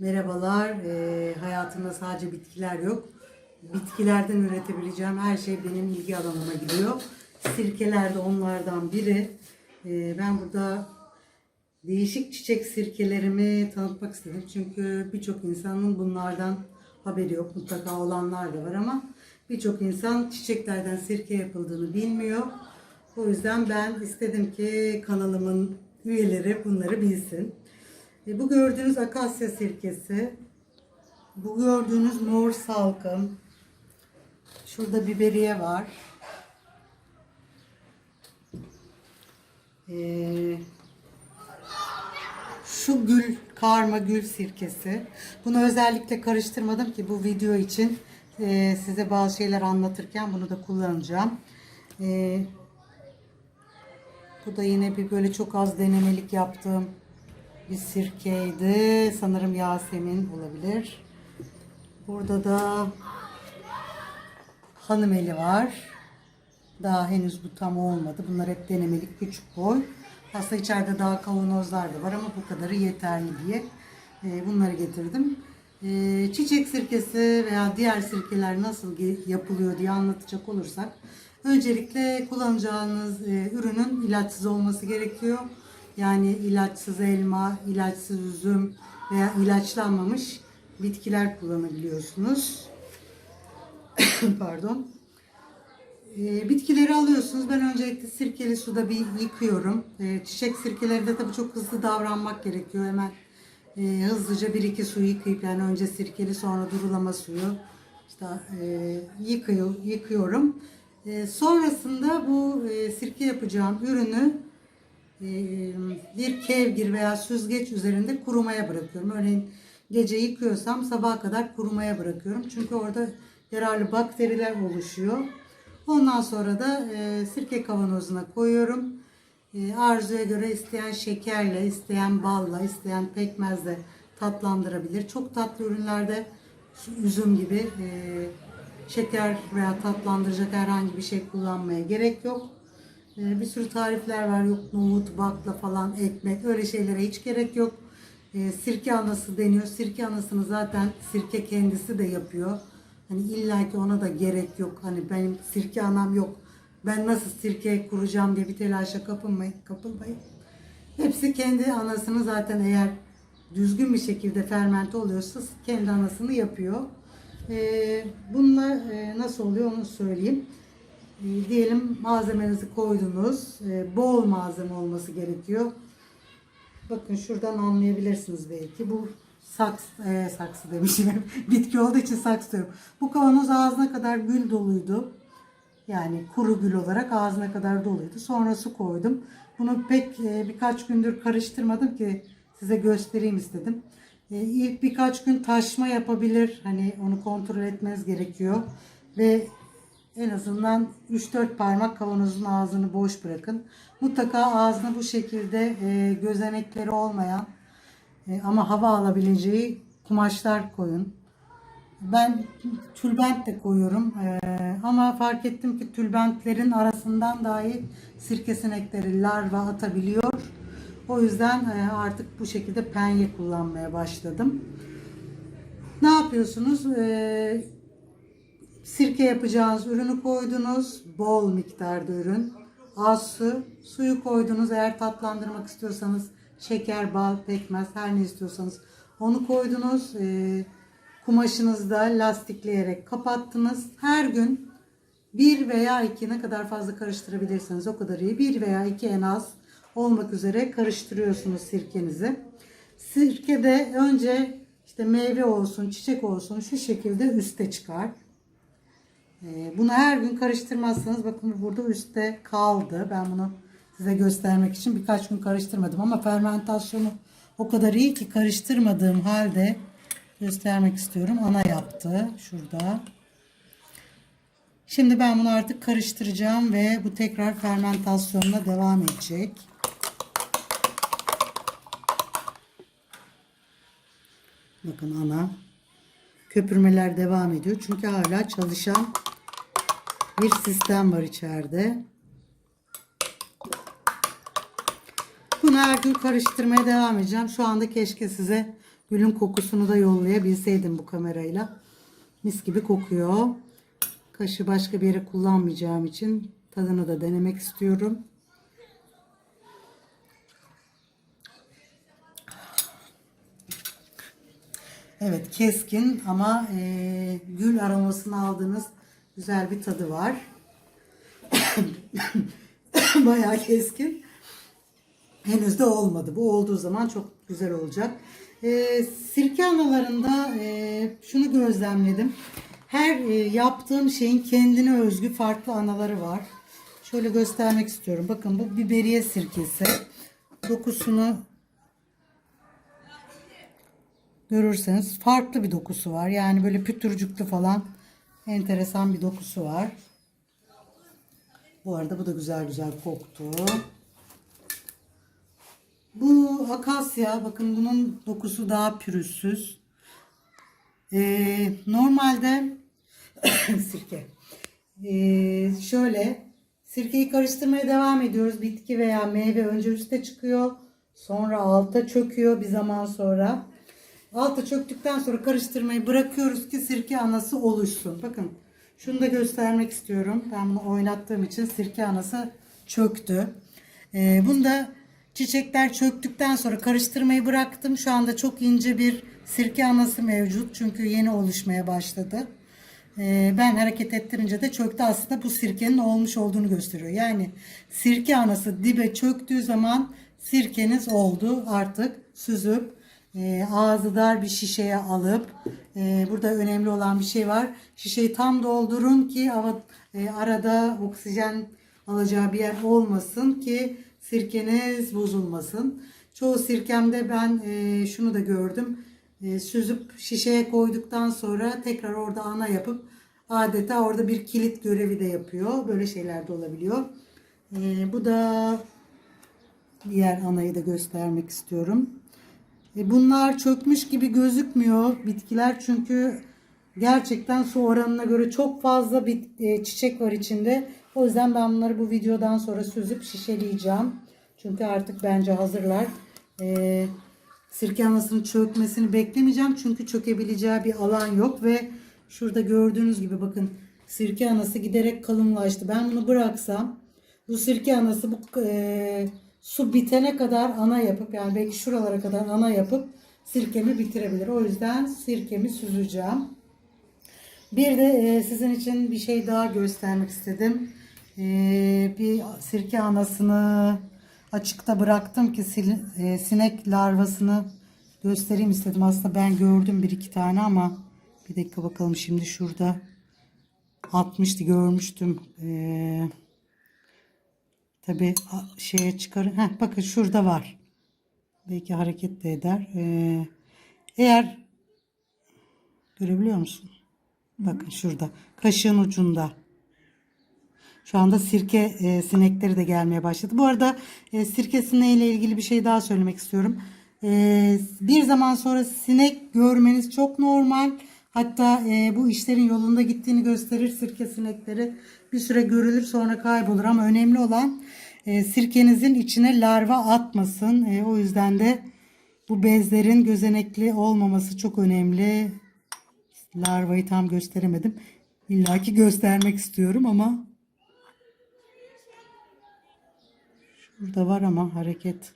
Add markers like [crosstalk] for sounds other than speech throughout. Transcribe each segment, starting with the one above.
Merhabalar. Ee, hayatımda sadece bitkiler yok. Bitkilerden üretebileceğim her şey benim ilgi alanıma giriyor. Sirkeler de onlardan biri. Ee, ben burada değişik çiçek sirkelerimi tanıtmak istedim. Çünkü birçok insanın bunlardan haberi yok. Mutlaka olanlar da var ama birçok insan çiçeklerden sirke yapıldığını bilmiyor. O yüzden ben istedim ki kanalımın üyeleri bunları bilsin. E, bu gördüğünüz akasya sirkesi. Bu gördüğünüz mor salkım. Şurada biberiye var. Ee, şu gül, karma gül sirkesi. Bunu özellikle karıştırmadım ki bu video için e, size bazı şeyler anlatırken bunu da kullanacağım. E, bu da yine bir böyle çok az denemelik yaptığım bir sirkeydi. Sanırım Yasemin olabilir. Burada da hanımeli var. Daha henüz bu tam olmadı. Bunlar hep denemelik küçük boy. Aslında içeride daha kavanozlar da var ama bu kadarı yeterli diye e, bunları getirdim. E, çiçek sirkesi veya diğer sirkeler nasıl yapılıyor diye anlatacak olursak öncelikle kullanacağınız e, ürünün ilaçsız olması gerekiyor. Yani ilaçsız elma, ilaçsız üzüm veya ilaçlanmamış bitkiler kullanabiliyorsunuz. [coughs] Pardon. E, bitkileri alıyorsunuz. Ben öncelikle sirkeli suda bir yıkıyorum. E, çiçek sirkelerinde tabii çok hızlı davranmak gerekiyor. Hemen e, hızlıca bir iki su yıkayıp yani önce sirkeli sonra durulama suyu işte e, yıkıyor, yıkıyorum. E, sonrasında bu e, sirke yapacağım ürünü bir kevgir veya süzgeç üzerinde kurumaya bırakıyorum. Örneğin gece yıkıyorsam sabaha kadar kurumaya bırakıyorum. Çünkü orada yararlı bakteriler oluşuyor. Ondan sonra da sirke kavanozuna koyuyorum. Arzuya göre isteyen şekerle, isteyen balla, isteyen pekmezle tatlandırabilir. Çok tatlı ürünlerde üzüm gibi şeker veya tatlandıracak herhangi bir şey kullanmaya gerek yok. E, bir sürü tarifler var. Yok nohut, bakla falan, ekmek öyle şeylere hiç gerek yok. E, sirke anası deniyor. Sirke anasını zaten sirke kendisi de yapıyor. Hani illa ki ona da gerek yok. Hani benim sirke anam yok. Ben nasıl sirke kuracağım diye bir telaşa kapılmayın. kapılmayın. Hepsi kendi anasını zaten eğer düzgün bir şekilde fermente oluyorsa kendi anasını yapıyor. Ee, bunlar e, nasıl oluyor onu söyleyeyim. Ee, diyelim malzemenizi koydunuz. Ee, bol malzeme olması gerekiyor. Bakın şuradan anlayabilirsiniz belki. Bu saks, e, saksı demişim. [laughs] Bitki olduğu için saks diyorum. Bu kavanoz ağzına kadar gül doluydu. Yani kuru gül olarak ağzına kadar doluydu. Sonra su koydum. Bunu pek e, birkaç gündür karıştırmadım ki size göstereyim istedim. E, ilk birkaç gün taşma yapabilir. Hani onu kontrol etmeniz gerekiyor. Ve en azından 3-4 parmak kavanozun ağzını boş bırakın. Mutlaka ağzına bu şekilde e, gözenekleri olmayan e, ama hava alabileceği kumaşlar koyun. Ben tülbent de koyuyorum E, ama fark ettim ki tülbentlerin arasından dahi sirke sinekleri larva atabiliyor. O yüzden e, artık bu şekilde penye kullanmaya başladım. Ne yapıyorsunuz? E, sirke yapacağınız ürünü koydunuz. Bol miktarda ürün. Az su. Suyu koydunuz. Eğer tatlandırmak istiyorsanız şeker, bal, pekmez her ne istiyorsanız onu koydunuz. Ee, kumaşınızda lastikleyerek kapattınız. Her gün bir veya iki ne kadar fazla karıştırabilirseniz o kadar iyi. Bir veya iki en az olmak üzere karıştırıyorsunuz sirkenizi. Sirkede önce işte meyve olsun, çiçek olsun şu şekilde üste çıkar. Ee, Bunu her gün karıştırmazsanız bakın burada üstte kaldı. Ben bunu size göstermek için birkaç gün karıştırmadım ama fermentasyonu o kadar iyi ki karıştırmadığım halde göstermek istiyorum. Ana yaptı şurada. Şimdi ben bunu artık karıştıracağım ve bu tekrar fermentasyonuna devam edecek. Bakın ana köpürmeler devam ediyor. Çünkü hala çalışan bir sistem var içeride. Bunu her gün karıştırmaya devam edeceğim. Şu anda keşke size gülün kokusunu da yollayabilseydim bu kamerayla. Mis gibi kokuyor. Kaşı başka bir yere kullanmayacağım için tadını da denemek istiyorum. Evet keskin ama eee, gül aromasını aldığınız güzel bir tadı var. [coughs] Bayağı keskin. Henüz de olmadı. Bu olduğu zaman çok güzel olacak. Eee, sirke analarında eee, şunu gözlemledim. Her eee, yaptığım şeyin kendine özgü farklı anaları var. Şöyle göstermek istiyorum. Bakın bu biberiye sirkesi. Dokusunu görürseniz farklı bir dokusu var. Yani böyle pütürcüklü falan enteresan bir dokusu var. Bu arada bu da güzel güzel koktu. Bu akasya bakın bunun dokusu daha pürüzsüz. Ee, normalde [coughs] sirke. Ee, şöyle sirkeyi karıştırmaya devam ediyoruz. Bitki veya meyve önce üste çıkıyor. Sonra alta çöküyor bir zaman sonra. Alta çöktükten sonra karıştırmayı bırakıyoruz ki sirke anası oluşsun. Bakın şunu da göstermek istiyorum. Ben bunu oynattığım için sirke anası çöktü. Ee, bunda çiçekler çöktükten sonra karıştırmayı bıraktım. Şu anda çok ince bir sirke anası mevcut. Çünkü yeni oluşmaya başladı. Ee, ben hareket ettirince de çöktü aslında bu sirkenin olmuş olduğunu gösteriyor. Yani sirke anası dibe çöktüğü zaman sirkeniz oldu artık süzüp e, ağzı dar bir şişeye alıp e, burada önemli olan bir şey var. Şişeyi tam doldurun ki hava, e, arada oksijen alacağı bir yer olmasın ki sirkeniz bozulmasın. Çoğu sirkemde ben e, şunu da gördüm. E, süzüp şişeye koyduktan sonra tekrar orada ana yapıp adeta orada bir kilit görevi de yapıyor. Böyle şeyler de olabiliyor. E, bu da diğer anayı da göstermek istiyorum. E, Bunlar çökmüş gibi gözükmüyor bitkiler çünkü gerçekten su oranına göre çok fazla bit, e, çiçek var içinde. O yüzden ben bunları bu videodan sonra süzüp şişeleyeceğim. Çünkü artık bence hazırlar. E, sirke anasının çökmesini beklemeyeceğim çünkü çökebileceği bir alan yok ve şurada gördüğünüz gibi bakın sirke anası giderek kalınlaştı. Ben bunu bıraksam bu sirke anası bu e, su bitene kadar ana yapıp yani belki şuralara kadar ana yapıp sirkemi bitirebilir. O yüzden sirkemi süzeceğim. Bir de e, sizin için bir şey daha göstermek istedim. E, bir sirke anasını açıkta bıraktım ki e, sinek larvasını göstereyim istedim. Aslında ben gördüm bir iki tane ama bir dakika bakalım şimdi şurada atmıştı görmüştüm. Eee Tabi şeye çıkar. Heh, bakın şurada var. Belki hareket de eder. Ee, eğer görebiliyor musun? Bakın şurada. Kaşığın ucunda. Şu anda sirke e, sinekleri de gelmeye başladı. Bu arada e, sirke sineğiyle ilgili bir şey daha söylemek istiyorum. E, bir zaman sonra sinek görmeniz çok normal. Hatta e, bu işlerin yolunda gittiğini gösterir sirke sinekleri. Bir süre görülür sonra kaybolur ama önemli olan e, sirkenizin içine larva atmasın. E, o yüzden de bu bezlerin gözenekli olmaması çok önemli. Larvayı tam gösteremedim. İlla ki göstermek istiyorum ama şurada var ama hareket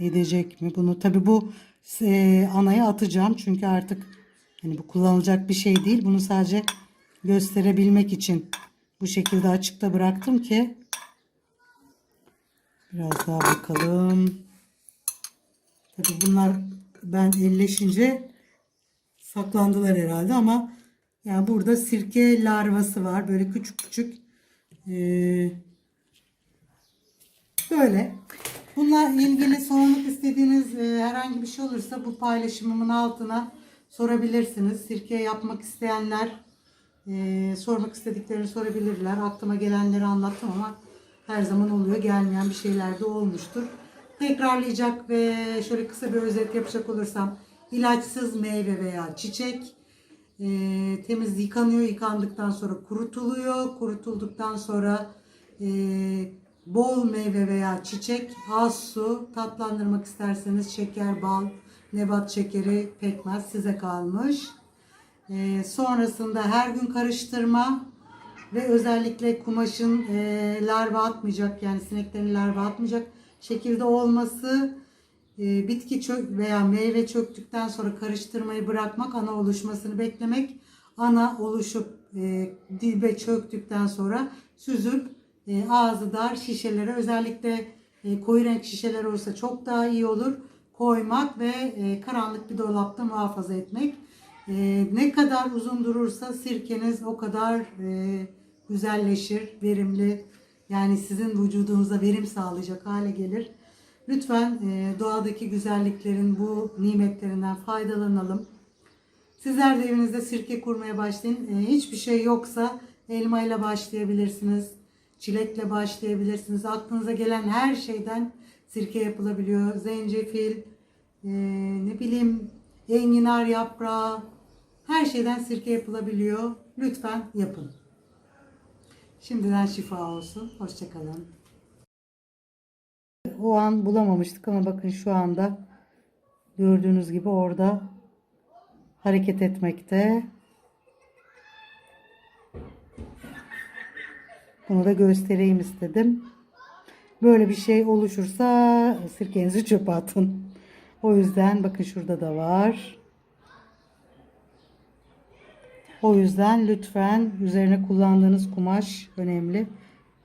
edecek mi? Bunu tabi bu e, anaya atacağım çünkü artık hani bu kullanılacak bir şey değil. Bunu sadece gösterebilmek için bu şekilde açıkta bıraktım ki biraz daha bakalım. Tabi bunlar ben elleşince saklandılar herhalde ama yani burada sirke larvası var. Böyle küçük küçük ee, böyle. Bununla ilgili sormak istediğiniz e, herhangi bir şey olursa bu paylaşımımın altına sorabilirsiniz. Sirke yapmak isteyenler e, sormak istediklerini sorabilirler. Aklıma gelenleri anlattım ama her zaman oluyor. Gelmeyen bir şeyler de olmuştur. Tekrarlayacak ve şöyle kısa bir özet yapacak olursam ilaçsız meyve veya çiçek e, temiz yıkanıyor. Yıkandıktan sonra kurutuluyor. Kurutulduktan sonra e, bol meyve veya çiçek, az su, tatlandırmak isterseniz şeker, bal, nebat şekeri, pekmez size kalmış. Ee, sonrasında her gün karıştırma ve özellikle kumaşın e, larva atmayacak yani sineklerin larva atmayacak şekilde olması e, bitki çök veya meyve çöktükten sonra karıştırmayı bırakmak ana oluşmasını beklemek ana oluşup e, dibe çöktükten sonra süzüp e, ağzı dar şişelere özellikle e, koyu renk şişeler olursa çok daha iyi olur koymak ve e, karanlık bir dolapta muhafaza etmek. E, ne kadar uzun durursa sirkeniz o kadar e, güzelleşir, verimli. Yani sizin vücudunuza verim sağlayacak hale gelir. Lütfen e, doğadaki güzelliklerin bu nimetlerinden faydalanalım. Sizler de evinizde sirke kurmaya başlayın. E, hiçbir şey yoksa elma ile başlayabilirsiniz. Çilekle başlayabilirsiniz. Aklınıza gelen her şeyden sirke yapılabiliyor. Zencefil, e, ne bileyim enginar yaprağı, her şeyden sirke yapılabiliyor. Lütfen yapın. Şimdiden şifa olsun. Hoşçakalın. O an bulamamıştık ama bakın şu anda gördüğünüz gibi orada hareket etmekte. Bunu da göstereyim istedim. Böyle bir şey oluşursa sirkenizi çöpe atın. O yüzden bakın şurada da var. O yüzden lütfen üzerine kullandığınız kumaş önemli.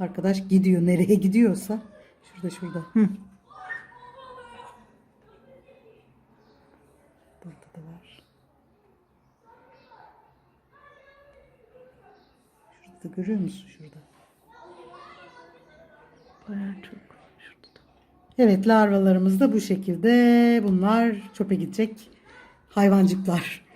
Arkadaş gidiyor nereye gidiyorsa. Şurada şurada. Hı. Burada da var. Şurada görüyor musun şurada? Evet larvalarımız da bu şekilde. Bunlar çöpe gidecek hayvancıklar.